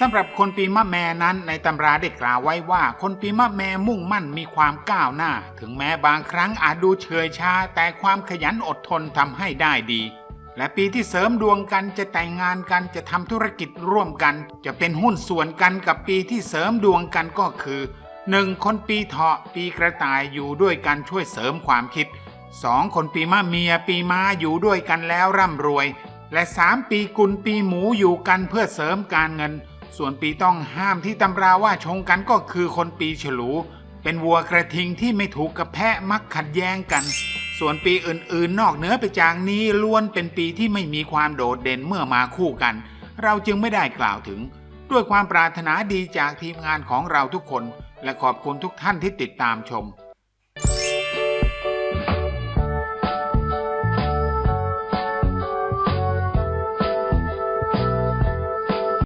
สำหรับคนปีมะแม่นั้นในตำราได้กล่าวไว้ว่า คนปีมะแม่มุ่งมั่นมีความก้าวหน้า ถึงแม้บางครั้งอาจดูเฉยชา แต่ความขยันอดทนทำให้ได้ดี และปีที่เสริมดวงกันจะแต่งงานกันจะทำธุรกิจร่วมกัน จะเป็นหุ้นส่วนกันกับปีที่เสริมดวงกันก็คือ 1. คนปีเถาะปีกระต่ายอยู่ด้วยกันช่วยเสริมความคิด 2. คนปีมะเมียปีม้าอยู่ด้วยกันแล้วร่ำรวย และ 3 ปีกุลปีหมูอยู่กันเพื่อเสริมการเงิน ส่วนปีต้องห้ามที่ตำราว่าชงกันก็คือคนปีฉลู เป็นวัวกระทิงที่ไม่ถูกกับแพะมักขัดแย้งกัน ส่วนปีอื่นๆ นอกเหนือไปจากนี้ล้วนเป็นปีที่ไม่มีความโดดเด่นเมื่อมาคู่กัน เราจึงไม่ได้กล่าวถึง ด้วยความปรารถนาดีจากทีมงานของเราทุกคน และขอบคุณทุกท่านที่ติดตามชม